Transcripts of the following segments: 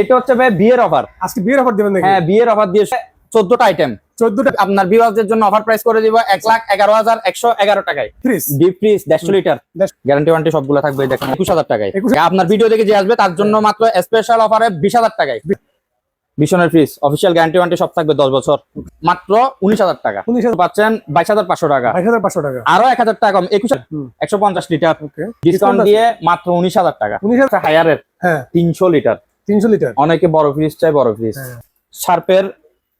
এটা হচ্ছে ভাই বিয়ের অফার আজকে বিয়ের অফার দেবেন হ্যাঁ বিয়ের অফার দিয়ে চোদ্দটা আইটেম চোদ্দটা আপনার বিবাহের জন্য অফার প্রাইস করে দিব এক লাখ এগারো হাজার একশো এগারো টাকায়। ফ্রিজ ডিপ ফ্রিজ দেড়শো লিটার। গ্যারান্টি ওয়ারেন্টি সবগুলো থাকবে দেখেন একুশ হাজার টাকায়। আপনার ভিডিও দেখে যে আসবে তার জন্য মাত্র স্পেশাল অফারে বিশ হাজার টাকায়। বিশনের ফ্রিজ অফিসিয়াল গ্যারান্টি ওয়ারেন্টি সব থাকবে দশ বছর। মাত্র উনিশ হাজার টাকা। উনিশ হাজার পাচ্ছেন বাইশ হাজার পাঁচশো টাকা। বাইশ হাজার পাঁচশো টাকা। আরও এক হাজার টাকা কম। একুশ। একশো পঞ্চাশ লিটার ডিসকাউন্ট দিয়ে মাত্র উনিশ হাজার টাকা। উনিশ হাজার হায়ারের হ্যাঁ। তিনশো লিটার তিনশো লিটার? অনেকে বড় ফ্রিজ চাই বড় ফ্রিজ হ্যাঁ। শার্পের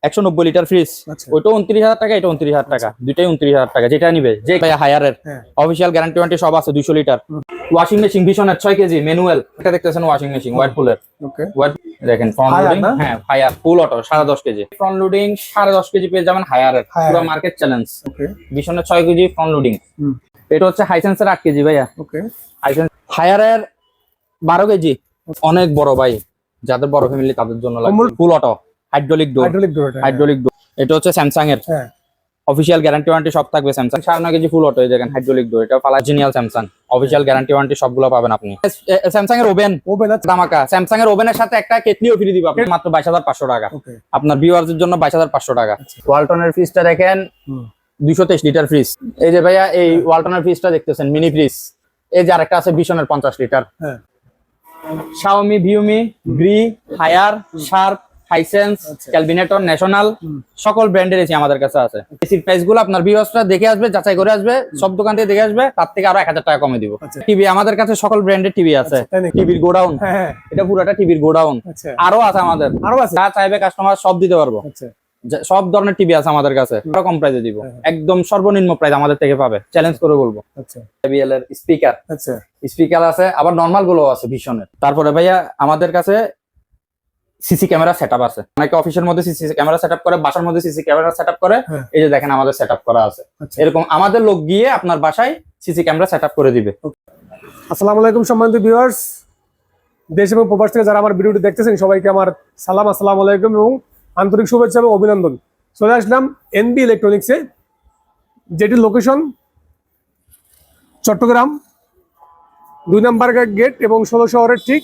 একশো নব্বই লিটার ফ্রিজ আচ্ছা। ওইটা উনত্রিশ হাজার টাকা এটা উনত্রিশ হাজার টাকা। দুইটাই উনত্রিশ হাজার টাকা যেটা নিবে। যে হায়ারের হ্যাঁ। অফিসিয়াল গ্যারান্টি ওয়ারেন্টি সব আছে দুইশো লিটার। ওয়াশিং মেশিন ভীষণের ছয় কেজি ম্যানুয়াল এটা দেখতেছেন ওয়াশিং মেশিন হোয়াইট ফুলের দেখেন ফ্রন্ট লোডিং হ্যাঁ হায়ার ফুল অটো সাড়ে দশ কেজি। ফ্রন্ট লোডিং সাড়ে দশ কেজি পেয়ে যাবেন হায়ারের পুরো মার্কেট চ্যালেঞ্জ ভীষণের ছয় কেজি ফ্রন্ট লোডিং এটা হচ্ছে হাইসেন্সের আট কেজি ভাইয়া। হাইসেন্স হায়ারের বারো কেজি। অনেক বড় ভাই। যাদের বড় ফ্যামিলি তাদের জন্য লাগবে full auto hydraulic door hydraulic door এটা হাইড্রোলিক ডোর এটা হচ্ছে স্যামসাং এর। হ্যাঁ। অফিসিয়াল গ্যারান্টি ওয়ারেন্টি সব থাকবে স্যামসাং সাড়ে নয় কেজি ফুল অটো এই দেখেন হাইড্রোলিক ডোর এটা পালা জিনিয়াল স্যামসাং অফিসিয়াল গ্যারান্টি ওয়ারেন্টি সবগুলো পাবেন আপনি। স্যামসাং এর ওভেন আছে। দামাকা স্যামসাং এর ওভেনের সাথে একটা কেটলিও ফ্রি দিব আপনি মাত্র বাইশ হাজার পাঁচশো টাকা। আপনার ভিউয়ার্সের জন্য বাইশ হাজার পাঁচশো টাকা। ওয়ালটনের ফ্রিজটা দেখেন দুইশো তেইশ লিটার ফ্রিজ এই যে ভাইয়া এই ওয়ালটনের ফ্রিজটা দেখতেছেন মিনি ফ্রিজ এই যে আরেকটা আছে বিশনের পঞ্চাশ লিটার হ্যাঁ। Xiaomi Viomi Gree Haier Sharp Hisense আচ্ছা। ক্যালভিনেটর ন্যাশনাল সকল ব্র্যান্ডের এসি আমাদের কাছে আছে। এসির প্রাইসগুলো আপনার ভিউয়ার্সরা দেখে আসবে যাচাই করে আসবে সব দোকান থেকে দেখে আসবে তার থেকে আরও এক হাজার টাকা কমে দিব। আচ্ছা। টিভি আমাদের কাছে সকল ব্র্যান্ডের টিভি আছে। টিভির গোডাউন। হ্যাঁ হ্যাঁ। এটা পুরোটা টিভির গোডাউন। আচ্ছা। আরও আছে আমাদের। আরও আছে? যা চাইবে কাস্টমার সব দিতে পারব। আচ্ছা। সব ধরনের টিভি আছে আমাদের কাছে কম প্রাইসে দিব। হ্যাঁ, হ্যাঁ। একদম সর্বনিম্ন প্রাইস আমাদের থেকে পাবে। চ্যালেঞ্জ করে বলব। আচ্ছা। JBL এর স্পিকার আচ্ছা। স্পিকার আছে আবার নর্মালগুলো আছে ভীষণের। তারপরে ভাইয়া আমাদের কাছে সিসি ক্যামেরা সেটআপ আছে। অনেকে অফিসের মধ্যে সিসি ক্যামেরা সেটআপ করে বাসার মধ্যে সিসি ক্যামেরা সেটআপ করে। হ্যাঁ। এই যে দেখেন আমাদের সেটআপ করা আছে। আচ্ছা। এরকম আমাদের লোক গিয়ে আপনার বাসায় সিসি ক্যামেরা সেটআপ করে দিবে। আসসালামু আলাইকুম সম্মানিত ভিউয়ার্স দেশ এবং প্রবাস থেকে যারা আমার ভিডিওটি দেখতেছেন সবাইকে আমার সালাম আসসালামু আলাইকুম এবং আন্তরিক শুভেচ্ছা এবং অভিনন্দন। চলে আসলাম এনবি ইলেকট্রনিক্সে যেটির লোকেশন চট্টগ্রাম, দুই নাম্বার গেট এবং ষোলো শহরের ঠিক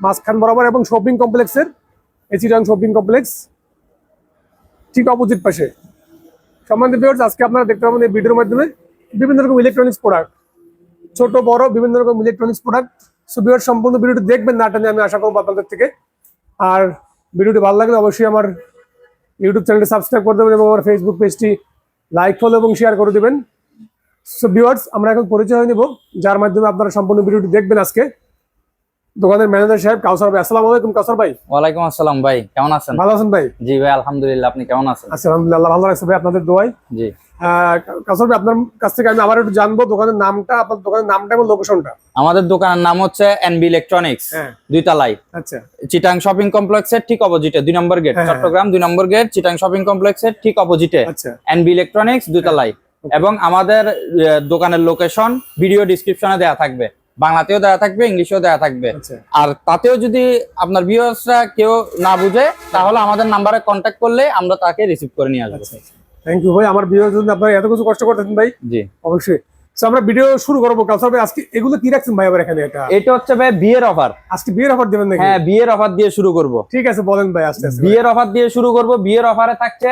মাঝখান বরাবর এবং শপিং কমপ্লেক্সের এচিরাং শপিং কমপ্লেক্স ঠিক অপোজিট পাশে। সম্মানিত ভিউয়ার্স আজকে আপনারা দেখতে পাবেন এই ভিডিওর মাধ্যমে বিভিন্ন রকম ইলেকট্রনিক্স প্রোডাক্ট ছোট, বড়, বিভিন্ন রকম ইলেকট্রনিক্স প্রোডাক্ট সো ভিউয়ার সম্পূর্ণ ভিডিওটি দেখবেন না টানে, আমি আশা করব আপনাদের থেকে। আর ভিডিওটি ভালো লাগলে অবশ্যই আমার ইউটিউব চ্যানেলটি সাবস্ক্রাইব করে দেবেন এবং আমার ফেসবুক পেজটি লাইক ফলো এবং শেয়ার করে দেবেন। সো ভিউয়ার্স আমরা এখন পরিচয় হয়ে নেব। যার মাধ্যমে আপনারা সম্পূর্ণ ভিডিওটি দেখবেন আজকে। দোকানের ম্যানেজার সাহেব কাউসার ভাই। আসসালামু আলাইকুম কাউসার ভাই। ওয়ালাইকুম আসসালাম ভাই। কেমন আছেন? ভালো আছেন ভাই? জি ভাই আলহামদুলিল্লাহ আপনি কেমন আছেন? আচ্ছা আলহামদুলিল্লাহ ভালো লাগছে ভাই আপনাদের দোয়াই জি। কাউসার আপনার কাছ থেকে আমি আবার একটু জানব দোকানের নামটা আপনার দোকানের নামটা এবং লোকেশনটা আমাদের দোকানের নাম হচ্ছে এনবি ইলেকট্রনিক্স হ্যাঁ। দুই তালাই আচ্ছা। চিটাং শপিং কমপ্লেক্সের ঠিক অপোজিটে দুই নম্বর গেট হ্যাঁ, হ্যাঁ। চট্টগ্রাম দুই নম্বর গেট চিটাং শপিং কমপ্লেক্সের ঠিক অপোজিটে আচ্ছা। এনবি ইলেকট্রনিক্স দুতলাই এবং আমাদের দোকানের লোকেশন ভিডিও ডিসক্রিপশনে দেওয়া থাকবে। বাংলাতেও দেওয়া থাকবে ইংলিশেও দেওয়া থাকবে। আচ্ছা। আর তাতেও যদি আপনার ভিউয়ার্সরা কেউ না বুঝে তাহলে আমাদের নাম্বারে কন্ট্যাক্ট করলে আমরা তাকে রিসিভ করে নিয়ে আসব। আচ্ছা। থ্যাংক ইউ ভাই। আমার ভিডিওর জন্য আপনারা এত কিছু কষ্ট করতেছেন ভাই জি। অবশ্যই। আমরা ভিডিও শুরু করব। কালসার ভাই আজকে এগুলো কি রাখছেন ভাই আবার এখানে এটা? এটা হচ্ছে ভাই বিয়ের অফার আজকে বিয়ের অফার দিবেন নাকি? হ্যাঁ বিয়ের অফার দিয়ে শুরু করব। ঠিক আছে বলেন ভাই আস্তে আস্তে। বিয়ের অফার দিয়ে শুরু করব। বিয়ের অফারে থাকছে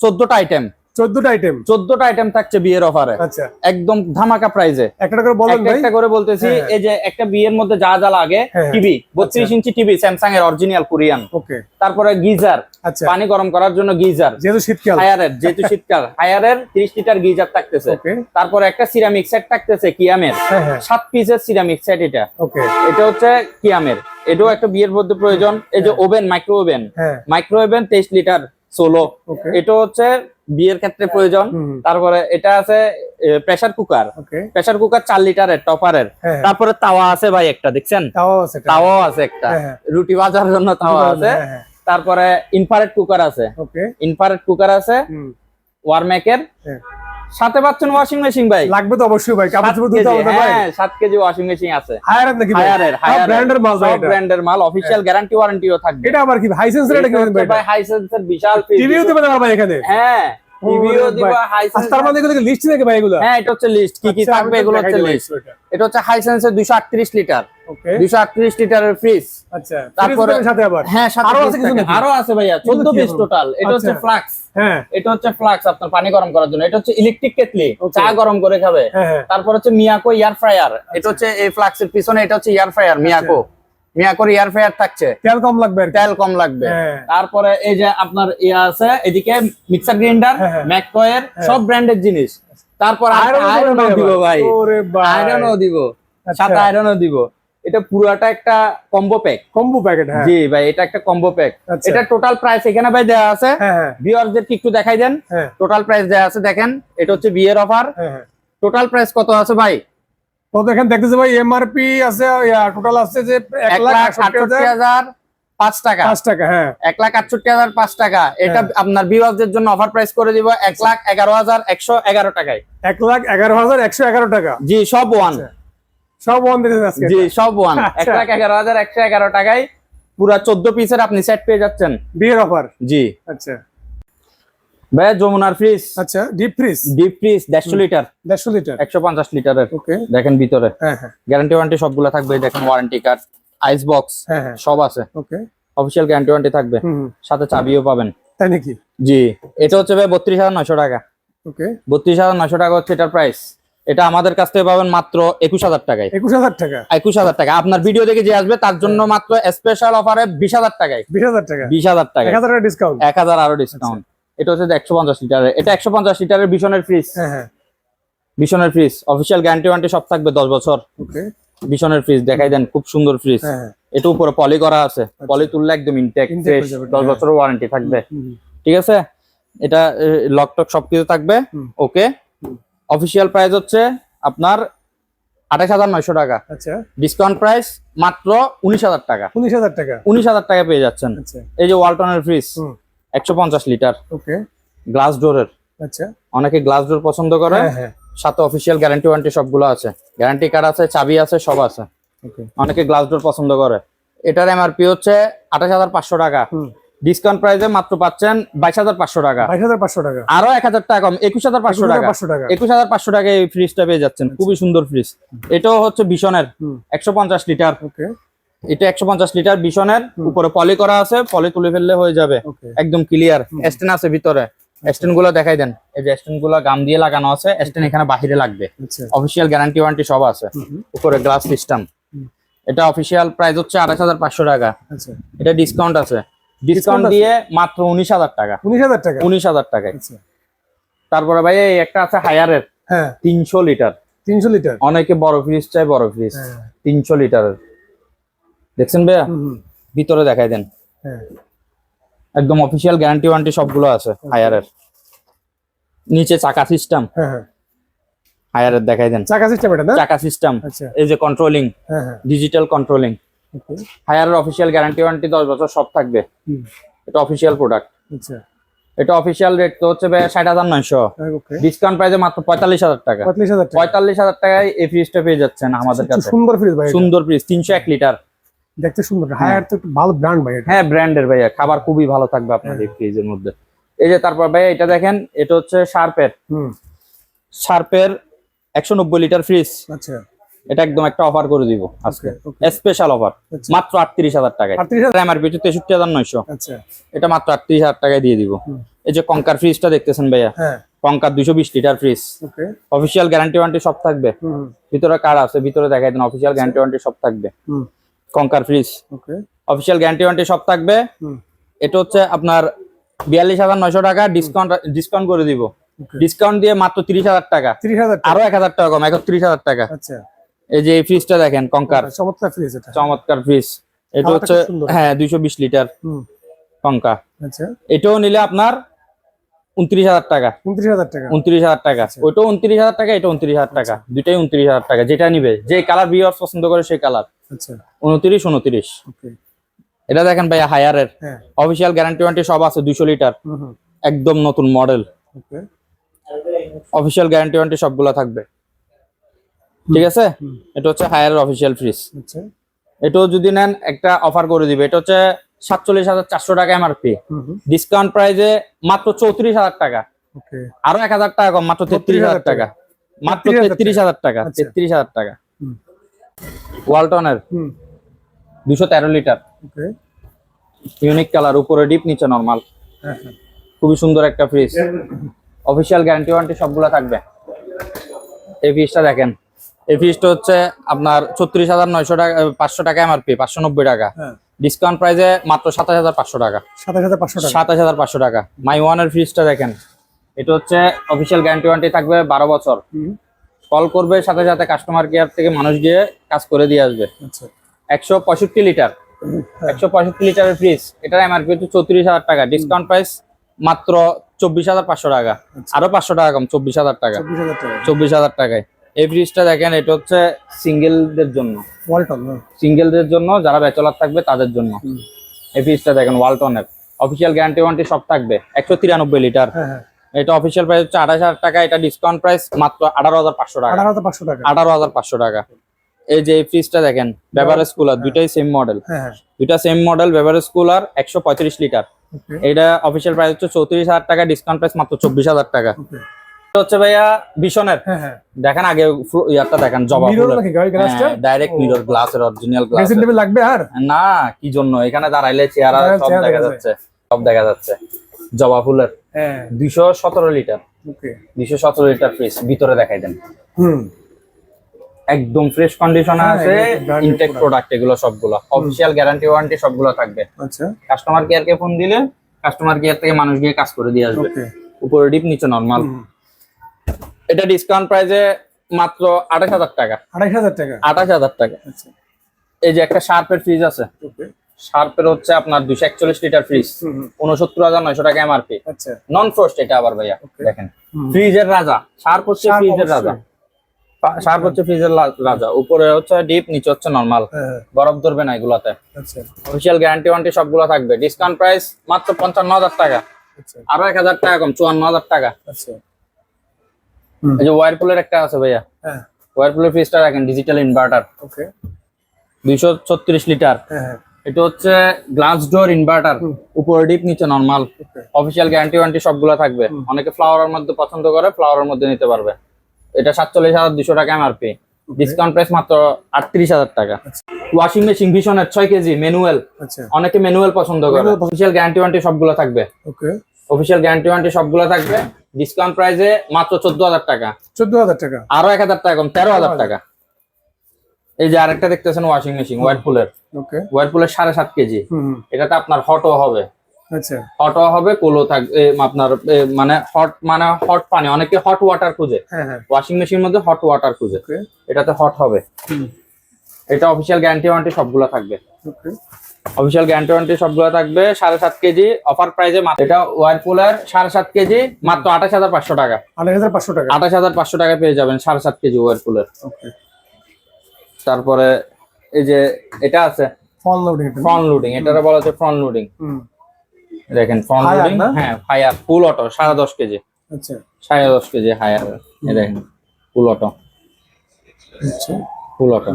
চোদ্দটা আইটেম চোদ্দটা আইটেম চোদ্দটা আইটেম থাকছে বিয়ের অফারে আচ্ছা। একদম ধামাকা প্রাইজে একটা করে বলেন একটা ভাই। একটা করে বলতেছি হ্যাঁ। এই যে একটা বিয়ের মধ্যে যা যা লাগে হ্যাঁ। টিভি বত্রিশ ইঞ্চি টিভি স্যামসাং এর অরিজিনাল কোরিয়ান ওকে তারপরে গিজার আচ্ছা। পানি গরম করার জন্য গিজার। যেহেতু শীতকাল। হায়ারের যেহেতু শীতকাল হায়ারের তিরিশ লিটার গিজার থাকতেছে। তারপরে একটা সিরামিক সেট থাকতেছে কিয়ামের হ্যাঁ হ্যাঁ। সাত পিসের সিরামিক সেট এটা। ওকে এটা হচ্ছে কিয়ামের এটাও একটা বিয়ের মধ্যে প্রয়োজন। এই যে ওভেন মাইক্রো ওভেন হ্যাঁ। মাইক্রো ওভেন তেইশ লিটার। সোলো এটা হচ্ছে বিয়ের ক্ষেত্রে প্রয়োজন। তারপরে এটা আছে প্রেসার কুকার প্রেসার কুকার চার লিটারের টপারের হ্যাঁ তারপরে তাওয়া আছে ভাই একটা দেখছেন? তাওয়া আছে একটা। তাওয়াও আছে একটা। হ্যাঁ, হ্যাঁ। রুটি ভাজার জন্য তাওয়া আছে। হ্যাঁ, হ্যাঁ। তারপরে ইনফারেট কুকার আছে। ইনফারেট কুকার আছে। ওয়ারমেকের হ্যাঁ। সাথে পাচ্ছেন ওয়াশিং মেশিন ভাই। লাগবে তো অবশ্যই ভাই কাপড় চোপড় ধুতে হবে ভাই। হ্যাঁ 7 কেজি ওয়াশিং মেশিন আছে। হায়ার নাকি হায়ার হায়ারের হায়ার ব্র্যান্ডের মাল ভাই ব্র্যান্ডের মাল অফিশিয়াল গ্যারান্টি ওয়ারেন্টিও থাকবে। এটা আবার কি হাইসেন্সের এটা কি ভাই হাইসেন্সের বিশাল। টিভিও দিতে পারবে ভাই এখানে। হ্যাঁ। টিভিও ওরে দিব ভাই। হাই আচ্ছা, তার মানে এগুলো লিস্ট নাকি ভাই এগুলো? হ্যাঁ এটা হচ্ছে লিস্ট কি কি আচ্ছা, থাকবে এগুলো হচ্ছে লিস্ট এটা। এটা হচ্ছে হাইসেন্সের দুইশো আটত্রিশ লিটার ওকে দুইশো আটত্রিশ লিটারের ফ্রিজ আচ্ছা তারপরে- তারপরে সাথে আবার। হ্যাঁ আরও আছে কিছু আরও আছে ভাইয়া পিস টোটাল এটা হচ্ছে আচ্ছা। ফ্লাক্স হ্যাঁ। এটা হচ্ছে ফ্লাক্স আপনার পানি গরম করার জন্য। এটা হচ্ছে ইলেকট্রিক কেটলি চা গরম করে খাবে। হ্যাঁ হ্যাঁ। তারপর হচ্ছে মিয়াকো এয়ার ফ্রায়ার এটা হচ্ছে এই ফ্লাক্সের পিছনে এটা হচ্ছে এয়ার ফ্রায়ার মিয়াকো। মিয়াকোর এয়ার ফ্রায়ার থাকছে। তেল কম লাগবে তেল কম লাগবে। হ্যাঁ। তারপরে এই যে আপনার ইয়া আছে এদিকে মিক্সার গ্রাইন্ডার হ্যাঁ, হ্যাঁ। ম্যাককয়ের সব ব্র্যান্ডের জিনিস। তারপর আয়রনও দিব। ভাই। আয়রনও দিব। আচ্ছা। সাথে আয়রনও দিব। এটা পুরোটা একটা কম্বো প্যাক কম্বো প্যাকেট হ্যাঁ। জি ভাই এটা একটা কম্বো প্যাক আচ্ছা। এটা টোটাল প্রাইস এখানে ভাই দেওয়া আছে। হ্যাঁ হ্যাঁ। ভিউয়ারদের কি একটু দেখাই দেন। হ্যাঁ। টোটাল প্রাইস দেওয়া আছে দেখেন। এটা হচ্ছে বিয়ের অফার হ্যাঁ হ্যাঁ। টোটাল প্রাইস কত আছে ভাই? তো দেখেন দেখতেছে ভাই এমআরপি আছে টোটাল আছে যে এক এক লাখ আটষট্টি হাজার পাঁচ টাকা। পাঁচ টাকা হ্যাঁ। এক লাখ আটষট্টি হাজার পাঁচ টাকা। এটা হ্যাঁ। আপনার ভিউয়ারদের জন্য অফার প্রাইস করে দিব এক লাখ এগারো হাজার একশো এগারো টাকায়। এক লাখ এগারো হাজার একশো এগারো টাকা। জি সব ওয়ান সব বন্ধ দিতেছেন জি সব ওয়ান এক আচ্ছা। লাখ এগারো হাজার একশো এগারো টাকায় পুরা চোদ্দ পিসের আপনি সেট পেয়ে যাচ্ছেন। বিয়ের অফার জি। আচ্ছা। ভাইয়া যমুনার ফ্রিজ আচ্ছা ডিপ ফ্রিজ ডিপ ফ্রিজ দেড়শো লিটার দেড়শো লিটার একশো পঞ্চাশ লিটারের ওকে দেখেন ভিতরে। হ্যাঁ হ্যাঁ। গ্যারান্টি ওয়ারেন্টি সবগুলো থাকবে দেখেন ওয়ারেন্টি কার্ড আইস বক্স হ্যাঁ সব আছে। ওকে অফিসিয়াল গ্যারান্টি ওয়ারেন্টি থাকবে। সাথে চাবিও পাবেন। তাই নাকি? জি। এটা হচ্ছে ভাই বত্রিশ হাজার নয়শো টাকা। ওকে বত্রিশ হাজার নয়শো টাকা হচ্ছে এটার প্রাইস এটা আমাদের কাছ থেকে পাবেন মাত্র একুশ হাজার টাকায়। একুশ হাজার টাকা? একুশ হাজার টাকা। আপনার ভিডিও দেখে যে আসবে তার জন্য মাত্র স্পেশাল অফারে বিশ হাজার টাকায়। বিশ হাজার টাকা? বিশ হাজার টাকা এক হাজার টাকা ডিসকাউন্ট এক হাজার আরও ডিসকাউন্ট এটা হচ্ছে একশো পঞ্চাশ লিটারের এটা একশো পঞ্চাশ লিটারের ভীষণের ফ্রিজ হ্যাঁ হ্যাঁ। ভীষণের ফ্রিজ অফিসিয়াল গ্যারান্টি ওয়ারেন্টি সব থাকবে দশ বছর। ওকে ভীষণের ফ্রিজ দেখাই দেন খুব সুন্দর ফ্রিজ হ্যাঁ হ্যাঁ। এটা উপরে পলি করা আছে। পলি তুললে একদম ইনটেক ফ্রেশ দশ হ্যাঁ। বছরের ওয়ারেন্টি থাকবে। ঠিক আছে? এটা লক টক সবকিছু থাকবে। ওকে অফিসিয়াল প্রাইস হচ্ছে আপনার আঠাশ হাজার নয়শো টাকা। আচ্ছা। ডিসকাউন্ট প্রাইস মাত্র উনিশ হাজার টাকা। উনিশ হাজার টাকা। উনিশ হাজার টাকা পেয়ে যাচ্ছেন। আচ্ছা। এই যে ওয়ালটনের ফ্রিজ একশো পঞ্চাশ লিটার। ওকে। গ্লাস ডোরের। আচ্ছা। অনেকে গ্লাস ডোর পছন্দ করে। হ্যাঁ হ্যাঁ। সাথে অফিসিয়াল গ্যারান্টি ওয়ারেন্টি সবগুলো আছে। গ্যারান্টি কার্ড আছে চাবি আছে সব আছে। অনেকে গ্লাস ডোর পছন্দ করে। এটার এমআরপি হচ্ছে আঠাশ হাজার পাঁচশো টাকা। ডিসকাউন্ট প্রাইসে মাত্র পাচ্ছেন বাইশ হাজার পাঁচশো টাকা। বাইশ হাজার পাঁচশো টাকা। আরও এক হাজার টাকা কম একুশ হাজার পাঁচশো টাকা। একুশ হাজার পাঁচশো টাকা। এই ফ্রিজটা পেয়ে যাচ্ছেন। খুবই সুন্দর ফ্রিজ এটাও হচ্ছে ভীষণের একশো পঞ্চাশ লিটার। ওকে। এটা একশো পঞ্চাশ লিটার ভীষণের উপরে পলি করা আছে পলি তুলে ফেললে হয়ে যাবে। একদম ক্লিয়ার স্টেন আছে ভিতরে। স্টেনগুলো দেখাই দেন। এই যে স্টেনগুলো গাম দিয়ে লাগানো আছে স্টেন এখানে বাহিরে লাগবে। আচ্ছা। অফিসিয়াল গ্যারান্টি ওয়ারেন্টি সব আছে। উপরে গ্লাস সিস্টেম এটা অফিসিয়াল প্রাইস হচ্ছে হাজার পাঁচশো টাকা। আচ্ছা। এটা ডিসকাউন্ট আছে। ডিসকাউন্ট দিয়ে মাত্র উনিশ হাজার টাকা। উনিশ হাজার টাকা? উনিশ হাজার টাকায়। আচ্ছা। তারপরে ভাই এই একটা আছে হায়ারের হ্যাঁ। তিনশো লিটার। তিনশো লিটার? অনেকে বড় ফ্রিজ চাই বড় ফ্রিজ হ্যাঁ। তিনশো লিটারের। দেখছেন ভাইয়া? ভিতরে দেখাই দেন। হ্যাঁ। একদম অফিসিয়াল গ্যারান্টি ওয়ারেন্টি সবগুলো আছে হায়ারের নিচে চাকা সিস্টেম হ্যাঁ হ্যাঁ। হায়ারের দেখাই দেন। চাকা সিস্টেম এটা না? চাকা সিস্টেম আচ্ছা। এই যে কন্ট্রোলিং হ্যাঁ হ্যাঁ। ডিজিটাল কন্ট্রোলিং হায়ারের অফিসিয়াল গ্যারান্টি ওয়ারেন্টি দশ বছর সব থাকবে। এটা অফিসিয়াল প্রোডাক্ট আচ্ছা। এটা অফিসিয়াল রেট তো হচ্ছে ষাট হাজার নয়শো। ডিসকাউন্ট প্রাইসে মাত্র পঁয়তাল্লিশ হাজার টাকা। পঁয়তাল্লিশ হাজার টাকায় এই ফ্রিজটা পেয়ে যাচ্ছেন আমাদের কাছে। সুন্দর ফ্রিজ সুন্দর ফ্রিজ তিনশো এক লিটার দেখতে সুন্দর। হায়ার তো একটু ভালো ব্র্যান্ড ভাই হ্যাঁ ব্র্যান্ডের ভাইয়া। খাবার খুবই ভালো থাকবে আপনার এই ফ্রিজের মধ্যে। এই যে তারপর ভাইয়া এটা দেখেন এটা হচ্ছে শার্পের হুম। শার্পের একশো নব্বই লিটার ফ্রিজ আচ্ছা। এটা একদম একটা অফার করে দিব আজকে। স্পেশাল অফার আচ্ছা। মাত্র আটত্রিশ হাজার টাকায়। এমআরপি হচ্ছে তেষট্টি হাজার নয়শো। আচ্ছা। এটা মাত্র আটত্রিশ হাজার টাকায় দিয়ে দিব। এই যে কঙ্কার ফ্রিজটা দেখতেছেন ভাইয়া? হ্যাঁ। কঙ্কার দুশো বিশ litre fridge okay official guarantee warranty সব থাকবে। ভিতরে কার্ড আছে? ভিতরে দেখাই দেন অফিসিয়াল গ্যারান্টি ওয়ারেন্টি সব থাকবে। হুম। কঙ্কার fridge. Okay. Official guarantee warranty সব থাকবে। এটা হচ্ছে আপনার বিয়াল্লিশ হাজার নয়শো টাকা ডিসকাউন্ট ডিসকাউন্ট করে দিব। ডিসকাউন্ট দিয়ে মাত্র তিরিশ হাজার টাকা। তিরিশ হাজার আরও এক হাজার টাকা কম একত্রিশ হাজার টাকা। আচ্ছা। এই যে এই ফ্রিজটা দেখেন কঙ্কার। চমৎকার ফ্রিজ এটা। চমৎকার ফ্রিজ এটা হচ্ছে হ্যাঁ দুইশো বিশ লিটার কঙ্কা আচ্ছা। এটাও নিলে আপনার উনত্রিশ হাজার টাকা। উনত্রিশ হাজার টাকা। উনত্রিশ হাজার টাকা। ওইটাও উনত্রিশ হাজার টাকা এটা উনত্রিশ হাজার টাকা। দুইটাই উনত্রিশ হাজার টাকা। যেটা নিবে যে কালার ভিউয়ার্স পছন্দ করে সেই কালার। আচ্ছা। উনত্রিশ উনত্রিশ। ওকে এটা দেখেন ভাইয়া হায়ারের। হ্যাঁ। অফিসিয়াল গ্যারান্টি ওয়ারেন্টি সব আছে দুইশো লিটার। হুম হুম। একদম নতুন model okay official guarantee warranty সবগুলো থাকবে। ঠিক আছে? এটা হচ্ছে হায়ারের অফিসিয়াল ফ্রিজ আচ্ছা। এটাও যদি নেন একটা অফার করে দিবে। এটা হচ্ছে সাতচল্লিশ হাজার চারশো টাকা এমআরপি ডিসকাউন্ট প্রাইসে মাত্র চৌত্রিশ হাজার টাকা। ওকে আরও এক হাজার টাকা কম মাত্র তেত্রিশ হাজার টাকা। মাত্র 33,000 তেত্রিশ হাজার টাকা আচ্ছা। তেত্রিশ হাজার টাকা। হুম। ওয়ালটনের। দুশো তেরো লিটার। ইউনিক কালার উপরে ডিপ নিচে নর্মাল হ্যাঁ হ্যাঁ। খুবই সুন্দর একটা ফ্রিজ অফিসিয়াল গ্যারান্টি ওয়ারেন্টি সবগুলো থাকবে। এই ফ্রিজটা দেখেন। এই ফ্রিজটা হচ্ছে আপনার ছত্রিশ হাজার নয়শো টাকা পাঁচশো টাকা এমআরপি পাঁচশো নব্বই টাকা। হ্যাঁ। ডিসকাউন্ট প্রাইসে মাত্র সাতাশ হাজার পাঁচশো টাকা। সাতাশ হাজার পাঁচশো টাকা। সাতাশ হাজার পাঁচশো টাকা। মাই ওয়ানের ফ্রিজটা দেখেন। এটা হচ্ছে অফিসিয়াল গ্যারান্টি ওয়ারেন্টি থাকবে বারো বছর। কল করবে সাথে সাথে কাস্টমার কেয়ার থেকে মানুষ গিয়ে কাজ করে দিয়ে আসবে। আচ্ছা। একশো পঁয়ষট্টি লিটার হ্যাঁ। একশো পঁয়ষট্টি লিটারের ফ্রিজ এটার এমআরপি হচ্ছে চৌত্রিশ হাজার টাকা। ডিসকাউন্ট প্রাইস মাত্র চব্বিশ হাজার পাঁচশো টাকা। আচ্ছা। আরও পাঁচশো টাকা কম চব্বিশ হাজার টাকা। চব্বিশ হাজার টাকায়। এই ফ্রিজটা দেখেন এটা হচ্ছে সিঙ্গেলদের জন্য। হ্যাঁ। সিঙ্গেলদের জন্য যারা ব্যাচেলার থাকবে তাদের জন্য। এই ফ্রিজটা দেখেন ওয়ালটনের অফিসিয়াল গ্যারান্টি ওয়ারেন্টি সব থাকবে। একশো তিরানব্বই লিটার হ্যাঁ হ্যাঁ। এটা অফিসিয়াল প্রাইস হচ্ছে আঠাশ হাজার টাকা এটা ডিসকাউন্ট প্রাইস মাত্র আঠারো হাজার পাঁচশো টাকা। আঠারো হাজার পাঁচশো টাকা। আঠারো হাজার পাঁচশো টাকা। এই যে ফ্রিজটা দেখেন বেভারেজ কুলার দুইটাই সেম মডেল হ্যাঁ হ্যাঁ। দুইটা সেম মডেল বেভারেজ কুলার একশো পঁয়ত্রিশ লিটার এটা অফিসিয়াল প্রাইস হচ্ছে চৌত্রিশ হাজার টাকা ডিসকাউন্ট প্রাইস মাত্র চব্বিশ হাজার টাকা। এটা হচ্ছে ভাইয়া বিশনের হ্যাঁ দেখেন আগে ইয়ারটা দেখেন জবা ডাইরেক্ট। মিরর গ্লাসের অরিজিনাল গ্লাস লাগবে আর? না কি জন্য? এখানে দাঁড়াইলে চেহারা সব দেখা যাচ্ছে। সব দেখা যাচ্ছে। জবা ফুলের। দুইশো সতেরো লিটার। দুইশো সতেরো লিটার ফ্রিজ ভিতরে দেখাই দেন। হুম। একদম ফ্রেশ কন্ডিশনে হ্যাঁ, আছে brand new ইনটেক প্রোডাক্ট এগুলো সবগুলো। অফিসিয়াল গ্যারান্টি ওয়ারেন্টি সবগুলো থাকবে। আচ্ছা। কাস্টমার কেয়ারকে ফোন দিলে কাস্টমার কেয়ার থেকে মানুষ গিয়ে কাজ করে দিয়ে আসবে। উপরে ডিপ নিচে নর্মাল এটা ডিসকাউন্ট প্রাইসে মাত্র আঠাশ হাজার টাকা। আড়াইশ হাজার টাকা। আঠাশ হাজার টাকা। আচ্ছা। এই যে একটা শার্পের ফ্রিজ আছে। শার্পের হচ্ছে আপনার দুশো একচল্লিশ লিটার ফ্রিজ উনসত্তর হাজার নয়শো টাকা এমআরপি নন ফ্রস্ট এটা আবার ভাইয়া দেখেন। ফ্রিজের রাজা শার্প হচ্ছে ফ্রিজের রাজা। শার্প হচ্ছে ফ্রিজের রাজা। উপরে হচ্ছে ডিপ নিচে হচ্ছে নর্মাল হ্যাঁ। বরফ ধরবে না এগুলাতে। অফিসিয়াল গ্যারান্টি ওয়ারেন্টি সবগুলো থাকবে। ডিসকাউন্ট প্রাইস মাত্র পঞ্চান্ন হাজার টাকা। আচ্ছা। আরও এক হাজার টাকা কম চুয়ান্ন হাজার টাকা। আচ্ছা। এই যে ওয়ারপুলের একটা আছে ভাইয়া। ওয়ারপুলের ফ্রিজটা রাখেন ডিজিটাল ইনভার্টার ওকে দুইশো ছত্রিশ লিটার। হ্যাঁ হ্যাঁ। এটা হচ্ছে গ্লাস ডোর ইনভার্টার। উপরে ডিপ নিচে নর্মাল অফিসিয়াল গ্যারান্টি ওয়ারেন্টি সবগুলো থাকবে। অনেকে ফ্লাওয়ারের মধ্যে পছন্দ করে ফ্লাওয়ারের মধ্যে নিতে পারবে। এটা সাতচল্লিশ হাজার দুশো টাকা এমআরপি ডিসকাউন্ট প্রাইস মাত্র আটত্রিশ হাজার টাকা। ওয়াশিং মেশিন ভীষণের ছয় কেজি ম্যানুয়াল আচ্ছা। অনেকে ম্যানুয়াল পছন্দ করে। অফিসিয়াল গ্যারান্টি ওয়ারেন্টি সবগুলো থাকবে। ওকে অফিসিয়াল গ্যারান্টি ওয়ারেন্টি সবগুলো থাকবে। ডিসকাউন্ট প্রাইসে মাত্র চোদ্দ হাজার টাকা। চোদ্দ হাজার টাকা। আরও এক হাজার টাকা কম তেরো হাজার। টাকা। এই যে আরেকটা দেখতেছেন ওয়াশিং মেশিন ওয়ারপুলের ওকে ওয়ারপুলের সাড়ে সাত কেজি। এটাতে আপনার হটও হবে। আচ্ছা। হটও হবে কোলো থাকবে আপনার মানে হট মানে হট পানি। অনেকে হট ওয়াটার খুঁজে। হ্যাঁ হ্যাঁ। ওয়াশিং মেশিনের মধ্যে হট ওয়াটার খুঁজে। এটাতে হট হবে। এটা অফিসিয়াল গ্যারান্টি ওয়ারেন্টি সবগুলো থাকবে। ওকে অফিসিয়াল গ্যারান্টি ওয়ারেন্টি সবগুলো থাকবে সাড়ে সাত কেজি অফার প্রাইসে এটা ওয়ারপুলের সাড়ে সাত কেজি মাত্র আঠাশ হাজার পাঁচশো টাকা। আড়াই হাজার পাঁচশো টাকা। আঠাশ হাজার পাঁচশো টাকা পেয়ে যাবেন সাড়ে সাত কেজি ওয়ারপুলের ওকে তারপরে এই যে এটা আছে ফ্রন্ট লোডিং ফ্রন্ট লোডিং এটারে বলা হচ্ছে ফ্রন্ট লোডিং দেখেন ফ্রন্ট লোডিং হ্যাঁ ফায়ার ফুল অটো সাড়ে দশ কেজি। আচ্ছা। সাড়ে দশ কেজি হায়ার এই দেখেন ফুল অটো আচ্ছা। ফুল অটো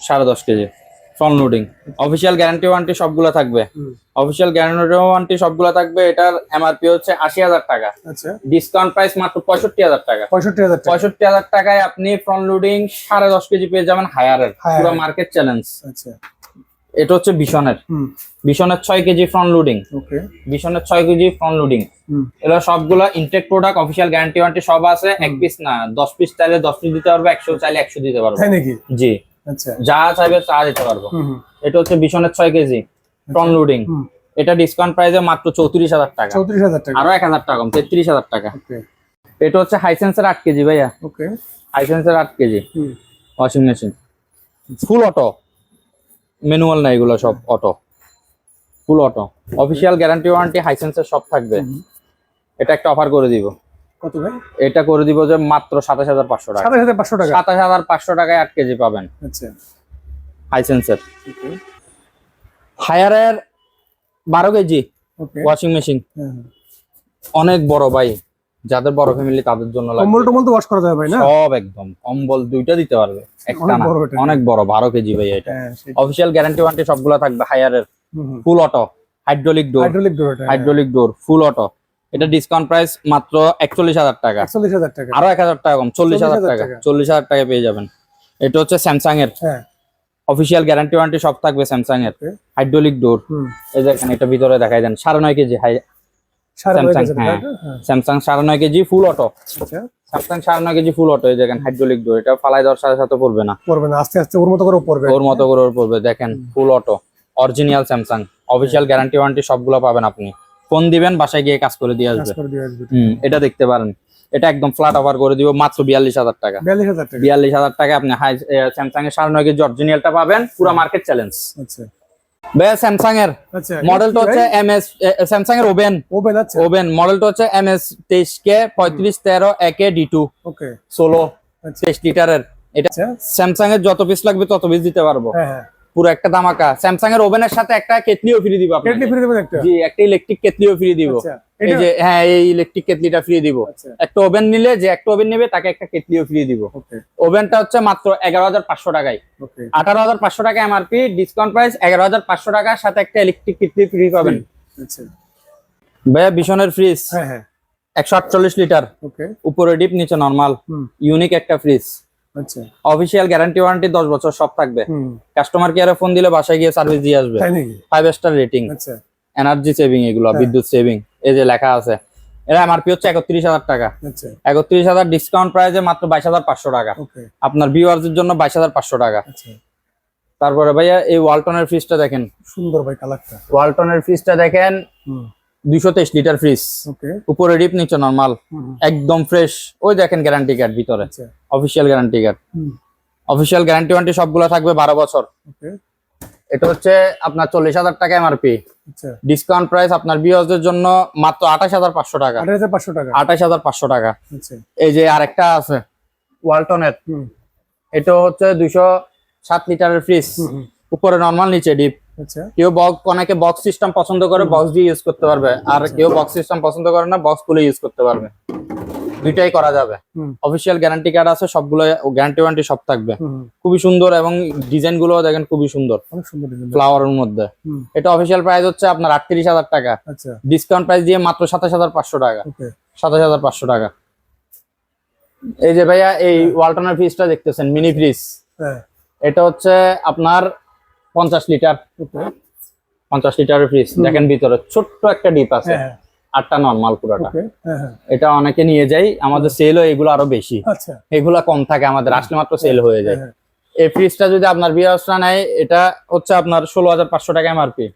সাড়ে দশ KG. Front loading. Official guarantee warranty সবগুলো থাকবে। অফিসিয়াল গ্যারান্টি ওয়ারেন্টি সবগুলো থাকবে এটার এমআরপি হচ্ছে আশি হাজার টাকা। আচ্ছা। ডিসকাউন্ট প্রাইস মাত্র পঁয়ষট্টি হাজার টাকা। পঁয়ষট্টি হাজার টাকা। পঁয়ষট্টি হাজার টাকায় আপনি ফ্রন্ট লোডিং সাড়ে দশ কেজি পেয়ে যাবেন হায়ারের পুরো মার্কেট চ্যালেঞ্জ আচ্ছা। এটা হচ্ছে বিশনের হুম। বিশনের ছয় কেজি ফ্রন্ট লোডিং ওকে বিশনের ছয় কেজি ফ্রন্ট লোডিং এগুলো সবগুলো intact product official guarantee warranty সব আছে। এক পিস না দশ পিস চাইলে দশ পিস দিতে পারবে একশো চাইলে একশো দিতে পারবে। তাই নাকি? জি। আচ্ছা যা চাইবে তা দিতে পারব। এটা হচ্ছে বিশনের ছয় কেজি ফ্রন্ট লোডিং এটা ডিসকাউন্ট প্রাইসে মাত্র চৌত্রিশ হাজার টাকা। চৌত্রিশ হাজার টাকা। আরও এক হাজার টাকা কম তেত্রিশ হাজার টাকা। এটা হচ্ছে হাইসেন্সের আট কেজি ভাইয়া। ওকে। হাইসেন্সের আট KG. Washing machine full auto manual না এগুলো সব auto full auto official guarantee warranty হাইসেন্সের সব থাকবে। এটা একটা অফার করে দিব। কত ভাই? এটা করে দিব যে মাত্র সাতাশ হাজার পাঁচশো টাকা। সাতাশ হাজার পাঁচশো টাকা। সাতাশ হাজার পাঁচশো টাকায় আট কেজি পাবেন। আচ্ছা। হাইসেন্সের হায়ারের বারো কেজি। ওয়াশিং মেশিন হ্যাঁ হ্যাঁ। অনেক বড় ভাই। যাদের বড় ফ্যামিলি তাদের জন্য কম্বল টম্বল তো ওয়াশ করা যাবে ভাই না? সব একদম। কম্বল দুইটা দিতে পারবে। একটা অনেক না। বড় অনেক বড় বারো কেজি ভাই এটা। অফিসিয়াল গ্যারান্টি ওয়ারেন্টি সবগুলো থাকবে হায়ারের full auto hydraulic door hydraulic door hydraulic door full auto এটা ডিসকাউন্ট প্রাইস মাত্র একচল্লিশ হাজার টাকা। একচল্লিশ হাজার টাকা। আরও এক হাজার টাকা কম চল্লিশ হাজার টাকা। চল্লিশ হাজার টাকা। পেয়ে যাবেন। এটা হচ্ছে স্যামসাং এর অফিসিয়াল গ্যারান্টি ওয়ারেন্টি সব থাকবে স্যামসাং এর. হাইড্রোলিক ডোর এই দেখেন এটা ভিতরে দেখাই দেন। সাড়ে নয় কেজি হাজার হ্যাঁ। স্যামসাং সাড়ে নয় কেজি ফুল অটো স্যামসাং সাড়ে নয় কেজি ফুল অটো এই দেখেন হাইড্রোলিক ডোর এটা ফালাই দেওয়ার সাথে সাথে পড়বে না। পড়বে না আস্তে আস্তে ওর মতো করে পড়বে। ওর মতো করে পড়বে দেখেন full auto original Samsung official guarantee warranty সবগুলো পাবেন আপনি। ফোন দিবেন বাসায় গিয়ে কাজ করে দিয়ে আসবে। হুম এটা দেখতে পারেন। এটা একদম ফ্ল্যাট অফার করে দিব মাত্র বিয়াল্লিশ হাজার টাকা। বিয়াল্লিশ হাজার টাকা। আপনি হাই স্যামসাং এর সাড়ে নয় কেজি অরিজিনালটা পাবেন পুরো মার্কেট চ্যালেঞ্জ ভাইয়া স্যামসাং এর মডেলটা হচ্ছে এম এস স্যামসাং এর ওভেন ওভেন মডেলটা হচ্ছে এম এস তেইশ কে পঁয়ত্রিশ তেরো একে ডি টু ষোলো আচ্ছা। তেইশ লিটারের এটা আচ্ছা। স্যামসাং এর যত পিস লাগবে তত পিস দিতে পারব। হ্যাঁ হ্যাঁ। পুরো একটা দামাকা স্যামসাং এর ওভেনের সাথে একটা কেটলিও ফ্রি দিব। কেটলি ফ্রি দেবেন একটা? জি একটা ইলেকট্রিক কেটলিও ফ্রি দিব। আচ্ছা এই যে হ্যাঁ এই ইলেকট্রিক কেটলিটা ফ্রি দিব। আচ্ছা। একটা ওভেন নিলে যে একটা ওভেন নেবে তাকে একটা কেটলিও ফ্রি দিব। ওকে ওভেনটা হচ্ছে মাত্র এগারো হাজার পাঁচশো টাকায়। ওকে আঠারো হাজার পাঁচশো টাকা এমআরপি ডিসকাউন্ট প্রাইস এগারো হাজার পাঁচশো টাকার সাথে একটা ইলেকট্রিক কেটলি ফ্রি পাবেন। আচ্ছা। ভাইয়া বিশনের ফ্রিজ হ্যাঁ হ্যাঁ। একশো আটচল্লিশ লিটার। ওকে উপরে ডিপ নিচে নর্মাল ইউনিক একটা ফ্রিজ আচ্ছা। অফিসিয়াল গ্যারান্টি ওয়ারেন্টি দশ বছর সব থাকবে। কাস্টমার কেয়ারে ফোন দিলে বাসায় গিয়ে সার্ভিস দিয়ে আসবে। ফাইভ স্টার রেটিং আচ্ছা। এনার্জি সেভিং এগুলো হ্যাঁ। বিদ্যুৎ সেভিং এই যে লেখা আছে। এরা এমআরপি হচ্ছে একত্রিশ হাজার টাকা। আচ্ছা। একত্রিশ হাজার ডিসকাউন্ট প্রাইসে মাত্র বাইশ হাজার পাঁচশো টাকা। ওকে। আপনার ভিউয়ার্সের জন্য বাইশ হাজার পাঁচশো টাকা। আচ্ছা। তারপরে ভাইয়া এই ওয়ালটনের ফ্রিজটা দেখেন। সুন্দর ভাই কালারটা ওয়ালটনের ফ্রিজটা দেখেন। হুম। দুইশো তেইশ লিটার ফ্রিজ ওকে উপরে ডিপ নিচে নর্মাল একদম ফ্রেশ ওই দেখেন গ্যারান্টি কার্ড ভিতরে। Official guarantee card official guarantee warranty সবগুলো থাকবে বারো বছর। ওকে এটা হচ্ছে আপনার চল্লিশ হাজার টাকা এমআরপি ডিসকাউন্ট প্রাইস আপনার ভিউয়ার্সদের জন্য মাত্র আঠাশ হাজার পাঁচশো টাকা। আঠাশ হাজার পাঁচশো টাকা। আচ্ছা। এই যে আরেকটা আছে ওয়ালটনের এটা হচ্ছে দুইশো সাত লিটারের ফ্রিজ উপরে নর্মাল নিচে ডিপ কেউ বক্স অনেকে বক্স সিস্টেম পছন্দ করে বক্স দিয়ে ইউজ করতে পারবে। আর কেউ বক্স সিস্টেম পছন্দ করে না বক্স খুলে ইউজ করতে পারবে। দুইটাই করা যাবে। অফিসিয়াল গ্যারান্টি কার্ড আছে সবগুলো গ্যারান্টি ওয়ারেন্টি সব থাকবে। খুবই সুন্দর এবং ডিজাইনগুলো দেখেন খুবই সুন্দর। ফ্লাওয়ারের মধ্যে। এটা অফিসিয়াল প্রাইস হচ্ছে আপনার আটত্রিশ হাজার টাকা। আচ্ছা। ডিসকাউন্ট প্রাইস দিয়ে মাত্র সাতাশ হাজার পাঁচশো টাকা। সাতাশ হাজার পাঁচশো টাকা। এই যে ভাইয়া এই ওয়ালটনের ফ্রিজটা দেখতেছেন মিনি ফ্রিজ হ্যাঁ। এটা হচ্ছে আপনার পঞ্চাশ লিটার ওকে পঞ্চাশ লিটারের ফ্রিজ দেখেন ভিতরে ছোট্ট একটা ডিপ আছে। হ্যাঁ। আটটা নর্মাল পুরোটা। হ্যাঁ হ্যাঁ। এটা অনেকে নিয়ে যাই আমাদের সেলও এগুলো আরও বেশি। আচ্ছা। এগুলা কম থাকে আমাদের আসলে মাত্র সেল হয়ে যায়। হ্যাঁ এই ফ্রিজটা যদি আপনার বিয়ার্সরা নেয় এটা হচ্ছে আপনার ষোলো হাজার পাঁচশো টাকা এমআরপি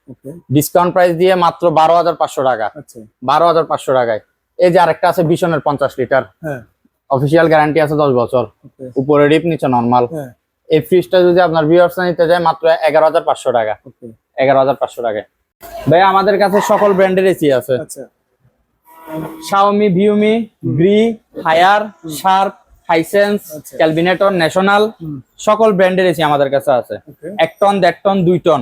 ডিসকাউন্ট প্রাইস দিয়ে মাত্র বারো হাজার পাঁচশো টাকা। আচ্ছা। বারো হাজার পাঁচশো টাকায়। এই যে আরেকটা আছে বিশনের পঞ্চাশ লিটার হ্যাঁ। অফিসিয়াল গ্যারান্টি আছে দশ বছর। উপরে ডিপ নিচে নর্মাল হ্যাঁ। এই ফ্রিজটা যদি আপনার বিয়ার্সরা নিতে যায় মাত্র এগারো হাজার পাঁচশো টাকা। এগারো হাজার পাঁচশো টাকায়। ভাই আমাদের কাছে সকল ব্র্যান্ডের এসি আছে। Xiaomi ভিউমি Gree Haier Sharp Hisense. Kelvinator National সকল ব্র্যান্ডের এসি আমাদের কাছে আছে। এক টন দেড় টন দুই টন।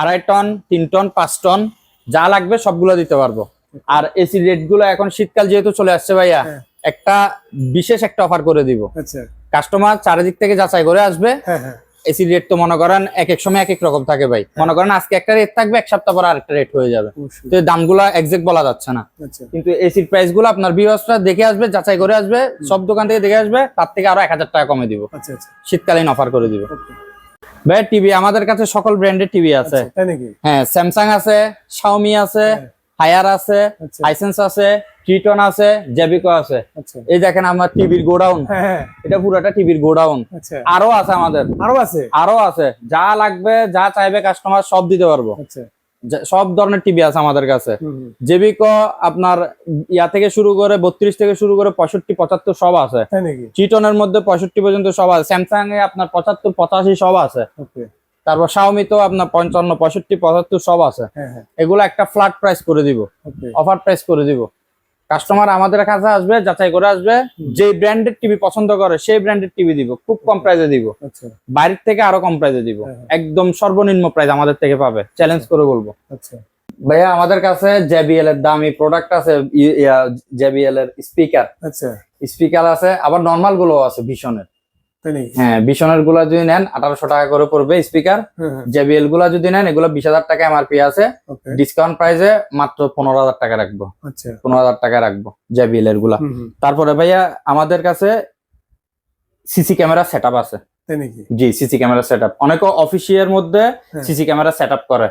আড়াই টন তিন টন পাঁচ টন যা লাগবে সবগুলো দিতে পারব। আর এসি রেটগুলো এখন শীতকাল যেহেতু চলে আসছে ভাইয়া হ্যাঁ। একটা বিশেষ একটা অফার করে দিব। আচ্ছা। কাস্টমার চারিদিক থেকে যাচাই করে আসবে। হ্যাঁ হ্যাঁ। এসি রেট তো মনে করেন এক এক সময় এক এক রকম থাকে ভাই। মনে করেন আজকে একটা রেট থাকবে এক সপ্তাহ পর আরেকটা রেট হয়ে যাবে। তো দামগুলো একজ্যাক্ট বলা যাচ্ছে না। আচ্ছা। কিন্তু এসির প্রাইসগুলো আপনার ভিউয়ার্সরা দেখে আসবে যাচাই করে আসবে সব দোকান থেকে দেখে আসবে তার থেকে আরও এক হাজার টাকা কমে দিব। আচ্ছা আচ্ছা। শীতকালীন অফার করে দিব। ভাই টিভি আমাদের কাছে সকল ব্র্যান্ডের টিভি আছে। তাই নাকি? হ্যাঁ স্যামসাং আছে শাওমি আছে হ্যাঁ। হায়ার আছে আচ্ছা। হাইসেন্স আছে ট্রিটন আছে জেবিকো আছে। আচ্ছা। এই দেখেন আমার টিভির গোডাউন। হ্যাঁ হ্যাঁ। এটা পুরোটা টিভির গোডাউন। আচ্ছা। আরও আছে আমাদের। আরও আছে? আরও আছে। যা লাগবে যা চাইবে কাস্টমার সব দিতে পারব। সব ধরনের টিভি আছে আমাদের কাছে। জেবিকো আপনার ইয়া থেকে শুরু করে বত্রিশ থেকে শুরু করে পঁয়ষট্টি পঁচাত্তর সব আছে। চিটনের মধ্যে পঁয়ষট্টি পর্যন্ত সব আছে। স্যামসাং এ আপনার পঁচাত্তর পঁচাশি সব আছে। তারপর শাওমি তো আপনার পঞ্চান্ন পঁয়ষট্টি পঁচাত্তর সব আছে। হ্যাঁ হ্যাঁ। এগুলো একটা ফ্ল্যাট প্রাইস করে দিব। অফার প্রাইস করে দিব। কাস্টমার আমাদের কাছে আসবে যাচাই করে আসবে। যে ব্র্যান্ডের টিভি পছন্দ করে সেই ব্র্যান্ডের টিভি দিব। খুব কম প্রাইসে দিব। আচ্ছা। বাইরের থেকে আরও কম প্রাইসে দিব। হ্যাঁ। একদম সর্বনিম্ন প্রাইস আমাদের থেকে পাবে। চ্যালেঞ্জ করে বলব। আচ্ছা। ভাইয়া আমাদের কাছে জেবিএল এর দামি প্রোডাক্ট আছে জেবিএল এর স্পিকার আচ্ছা। স্পিকার আছে আবার নর্মালগুলো আছে ভীষণের হ্যাঁ বিশনেরগুলা যদি নেন আঠারোশো টাকা করে পড়বে স্পিকার। হ্যাঁ হ্যাঁ। জেবিএলগুলা যদি নেন এগুলো বিশ হাজার টাকা এমআরপি আছে। ডিসকাউন্ট প্রাইসে মাত্র পনেরো হাজার টাকা রাখব। আচ্ছা। পনেরো হাজার টাকা রাখব জেবিএল এরগুলা তারপরে ভাইয়া আমাদের কাছে সিসি ক্যামেরা সেট আছে। জি সিসি ক্যামেরা সেট আপ অনেকে অফিসিয়ার মধ্যে হ্যাঁ। সিসি ক্যামেরা সেট করে।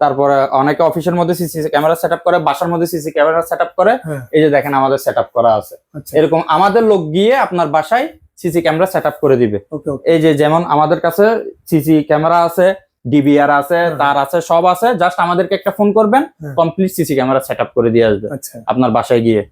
তারপরে অনেকে অফিসের মধ্যে সিসি ক্যামেরা সেট করে বাসার মধ্যে সিসি ক্যামেরা সেট করে। হ্যাঁ। এই যে দেখেন আমাদের সেট করা আছে। আচ্ছা। এরকম আমাদের লোক গিয়ে আপনার বাসায় সিসি ক্যামেরা সেট করে দিবে। এই যে যেমন আমাদের কাছে সিসি ক্যামেরা আছে ডিবিআর আছে হ্যাঁ। তার আছে সব আছে। জাস্ট আমাদেরকে একটা ফোন করবেন হ্যাঁ। কমপ্লিট সিসি ক্যামেরা সেট করে দিয়ে আসবে আচ্ছা। আপনার বাসায় গিয়ে।